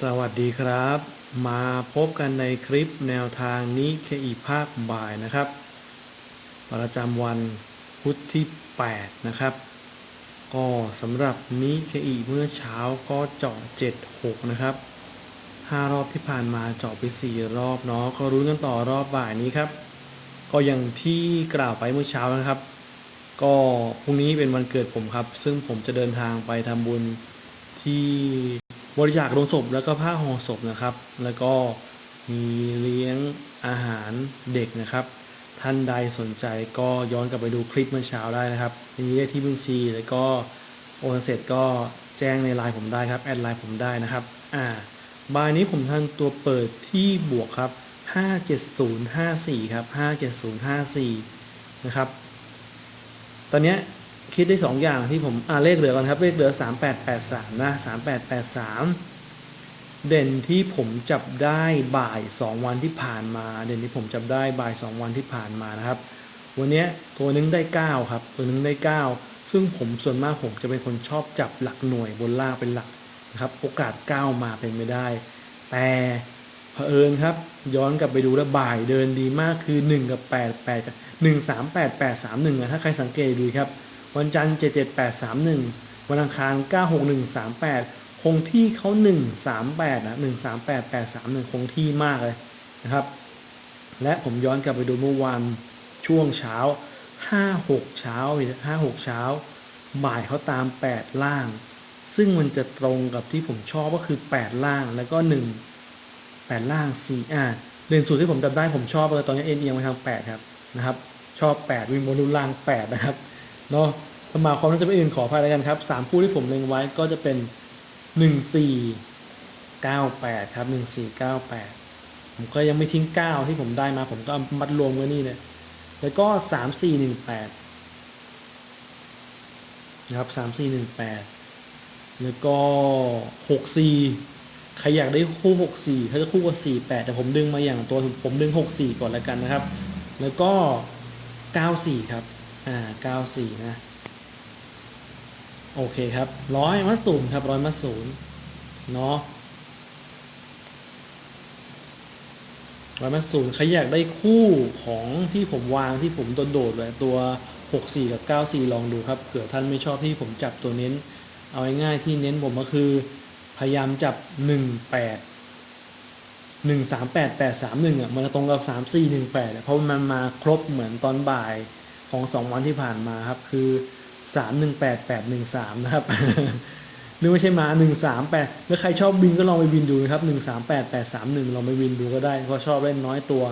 สวัสดีครับ มาพบกันในคลิปแนวทางนี้เคอีภาคบ่ายนะครับ ประจำวันพุธที่ 8 นะครับ ก็สำหรับนี้เคอีเมื่อเช้าก็เจาะ76 นะครับ 5 รอบที่ผ่านมาเจาะไป 4 รอบเนาะก็รุ้กันต่อรอบบ่ายนี้ครับ ก็อย่างที่กล่าวไปเมื่อเช้านะครับ ก็พรุ่งนี้เป็นวันเกิดผมครับ ซึ่งผมจะเดินทางไปทำบุญที่ บริจาคโรงศพแล้วก็ผ้าห่อศพนะครับ แล้วก็มีเลี้ยงอาหารเด็กนะครับ ท่านใดสนใจก็ย้อนกลับไปดูคลิปเมื่อเช้าได้นะครับมีเลขที่บัญชี แล้วก็โอนเสร็จก็แจ้งในไลน์ผมได้ครับแอดไลน์ผมได้นะครับอ่าบายนี้ผมทันตัวเปิดที่บวกครับ 57054 ครับ 57054 นะครับ ตอนนี้ คิดได้2ออย่างที่ผมอ่าเลขเหลือก่อนครับ เลขเหลือ 3883 นะ 3883 เด่นที่ผมจับได้บ่าย 2 วันที่ผ่านมา เด่นที่ผมจับได้บ่าย 2 วันที่ผ่านมานะครับ วันนี้ตัวนึงได้ 9 ครับ ตัวนึงได้ 9 ซึ่งผมส่วนมากผมจะเป็นคนชอบจับหลักหน่วยบนล่างเป็นหลักนะครับ โอกาส 9 มาเป็นไม่ได้ แต่เผอิญครับ ย้อนกลับไปดูแล้วบ่ายเดินดีมากคือ 1 กับ 8 8 1 3 8 8 3 1อะถ้าใครสังเกตดูครับ วันจันทร์77831 วันอังคาร 96138 คงที่เขา 138นะ138831 คงที่มากเลยนะครับ และผมย้อนกลับไปดูเมื่อวานช่วงเช้า 56 เช้า 56 เช้า บ่ายเขาตาม 8 ล่าง ซึ่งมันจะตรงกับที่ผมชอบก็คือ 8 ล่างแล้วก็ 1 8 ล่าง4อ่าเด่นสุดที่ผมจำได้ผมชอบเลยตอนนี้เอ็นเอียงไปทาง 8 ครับนะครับชอบ 8 วินบนรุนล่าง 8 นะครับ เนาะถ้ามาความน่าจะไม่อื่นขออภัยแล้วกันครับสามคู่ที่ผมเล็งไว้ก็จะเป็นหนึ่งสี่เก้าแปดครับหนึ่งสี่เก้าแปดผมก็ยังไม่ทิ้งเก้าที่ผมได้มา ผมก็เอามัดรวมไว้นี่เลยแล้วก็สามสี่หนึ่งแปดนะครับสามสี่หนึ่งแปดแล้วก็หกสี่ใครอยากได้คู่หกสี่เขาจะคู่กับสี่แปดแต่ผมดึงมาอย่างตัวผมดึงหกสี่ก่อนแล้วกันนะครับ แล้วก็เก้าสี่ครับ อ่า94นะ โอเคครับร้อยมาศูนย์ครับร้อยมาศูนย์เนาะร้อยมาศูนย์ใครอยากได้คู่ของที่ผมวางที่ผมโดดๆเลยตัว 64 กับ 94 ลองดูครับเผื่อท่านไม่ชอบที่ผมจับตัวเน้น เอาง่ายๆที่เน้นผมก็คือ พยายามจับ 18 1 3 8 8 3 1อะมันจะตรงกับ 3 4 1 8เพราะมันมาครบเหมือนตอนบ่าย ของ 2 วันที่ผ่านมาครับ คือ 3 1 8 8 1 3 นะครับ หรือไม่ใช่มา 1 3 8 แล้วใครชอบบินก็ลองไปบินดูนะครับ 1 3 8 8 3 1 ลองไปบินดูก็ได้ เพราะชอบเล่นน้อยตัว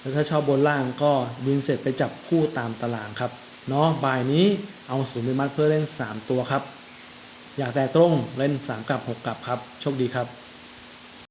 แล้วถ้าชอบบนล่างก็บินเสร็จไปจับคู่ตามตารางครับ เนาะบ่ายนี้เอาศูนย์ไปมัดเพื่อเล่น 3 ตัวครับ อยากแต่ตรงเล่น 3 กลับ 6 กลับครับ โชคดีครับ